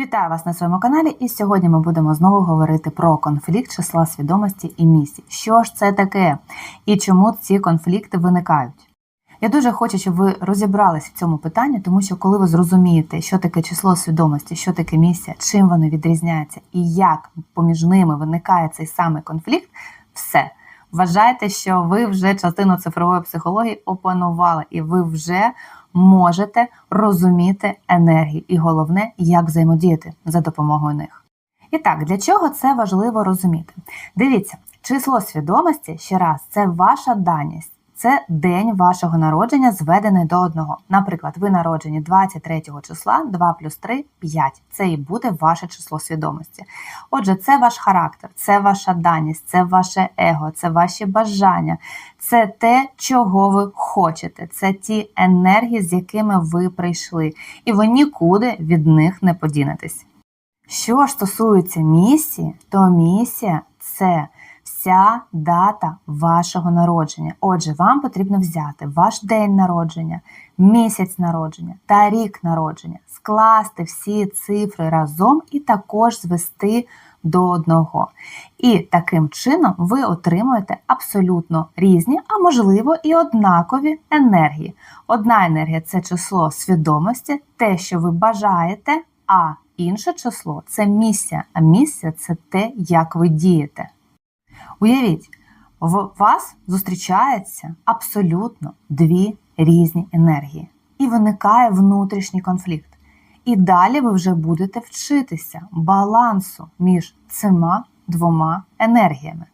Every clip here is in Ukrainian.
Вітаю вас на своєму каналі, і сьогодні ми будемо знову говорити про конфлікт числа свідомості і місії. Що ж це таке і чому ці конфлікти виникають? Я дуже хочу, щоб ви розібралися в цьому питанні, тому що коли ви зрозумієте, що таке число свідомості, що таке місія, чим вони відрізняються і як поміж ними виникає цей самий конфлікт, все. Вважайте, що ви вже частину цифрової психології опанували, і ви вже можете розуміти енергії, і головне, як взаємодіяти за допомогою них. І так, для чого це важливо розуміти? Дивіться, число свідомості ще раз це ваша даність. Це день вашого народження зведений до одного. Наприклад, ви народжені 23 числа, 2 плюс 3 – 5. Це і буде ваше число свідомості. Отже, це ваш характер, це ваша даність, це ваше его, це ваші бажання, це те, чого ви хочете, це ті енергії, з якими ви прийшли, і ви нікуди від них не подінетесь. Що ж стосується місії, то місія це вся дата вашого народження. Отже, вам потрібно взяти ваш день народження, місяць народження та рік народження, скласти всі цифри разом і також звести до одного. І таким чином ви отримуєте абсолютно різні, а можливо і однакові енергії. Одна енергія це число свідомості, те, що ви бажаєте, а інше число це місія, а місія це те, як ви дієте. Уявіть, в вас зустрічаються абсолютно дві різні енергії, і виникає внутрішній конфлікт. І далі ви вже будете вчитися балансу між цими двома енергіями.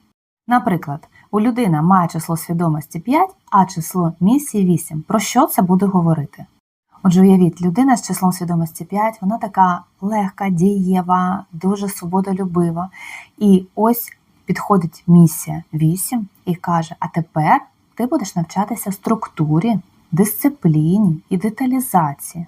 Наприклад, у людини має число свідомості 5, а число місії 8. Про що це буде говорити? Отже, уявіть, людина з числом свідомості 5, вона така легка, дієва, дуже свободолюбива. І ось підходить місія 8 і каже: А тепер ти будеш навчатися структурі, дисципліні і деталізації.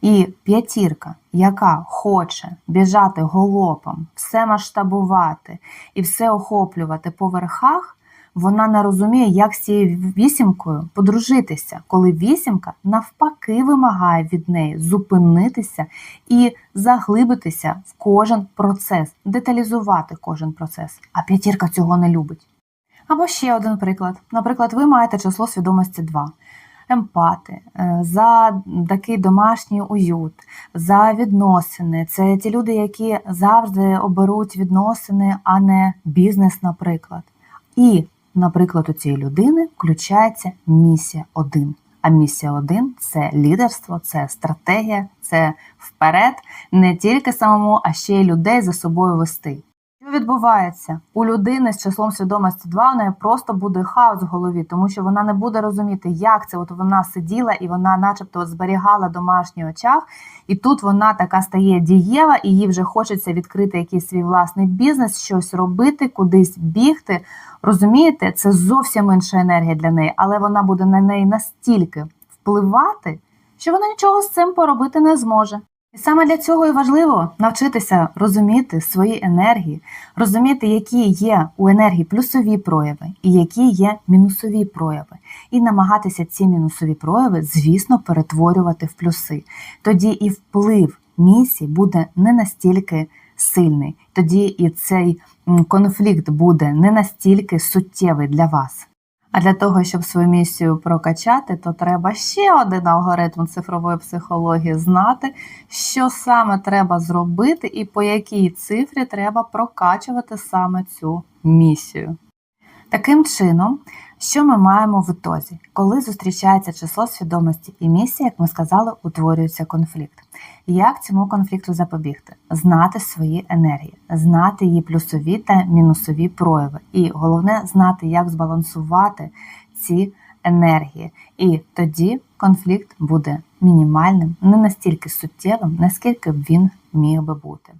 І п'ятірка, яка хоче біжати голопом, все масштабувати і все охоплювати по верхах, вона не розуміє, як з цією вісімкою подружитися, коли вісімка навпаки вимагає від неї зупинитися і заглибитися в кожен процес, деталізувати кожен процес. А п'ятірка цього не любить. Або ще один приклад. Наприклад, ви маєте число свідомості 2. Емпати, за такий домашній уют, за відносини. Це ті люди, які завжди оберуть відносини, а не бізнес, наприклад. І, наприклад, у цієї людини включається місія 1. А місія 1 це лідерство, це стратегія, це вперед, не тільки самому, а ще й людей за собою вести. Відбувається у людини з числом свідомості 2, у неї просто буде хаос в голові, тому що вона не буде розуміти, як це. От вона сиділа і вона, начебто, зберігала домашній очах, і тут вона така стає дієва, і їй вже хочеться відкрити якийсь свій власний бізнес, щось робити, кудись бігти. Розумієте, це зовсім інша енергія для неї, але вона буде на неї настільки впливати, що вона нічого з цим поробити не зможе. І саме для цього і важливо навчитися розуміти свої енергії, розуміти, які є у енергії плюсові прояви і які є мінусові прояви, і намагатися ці мінусові прояви, звісно, перетворювати в плюси. Тоді і вплив місії буде не настільки сильний, тоді і цей конфлікт буде не настільки суттєвий для вас. А для того, щоб свою місію прокачати, то треба ще один алгоритм цифрової психології знати, що саме треба зробити і по якій цифрі треба прокачувати саме цю місію. Таким чином, що ми маємо в ітозі? Коли зустрічається число свідомості і місія, як ми сказали, утворюється конфлікт. Як цьому конфлікту запобігти? Знати свої енергії, знати її плюсові та мінусові прояви. І головне знати, як збалансувати ці енергії. І тоді конфлікт буде мінімальним, не настільки суттєвим, наскільки б він міг би бути.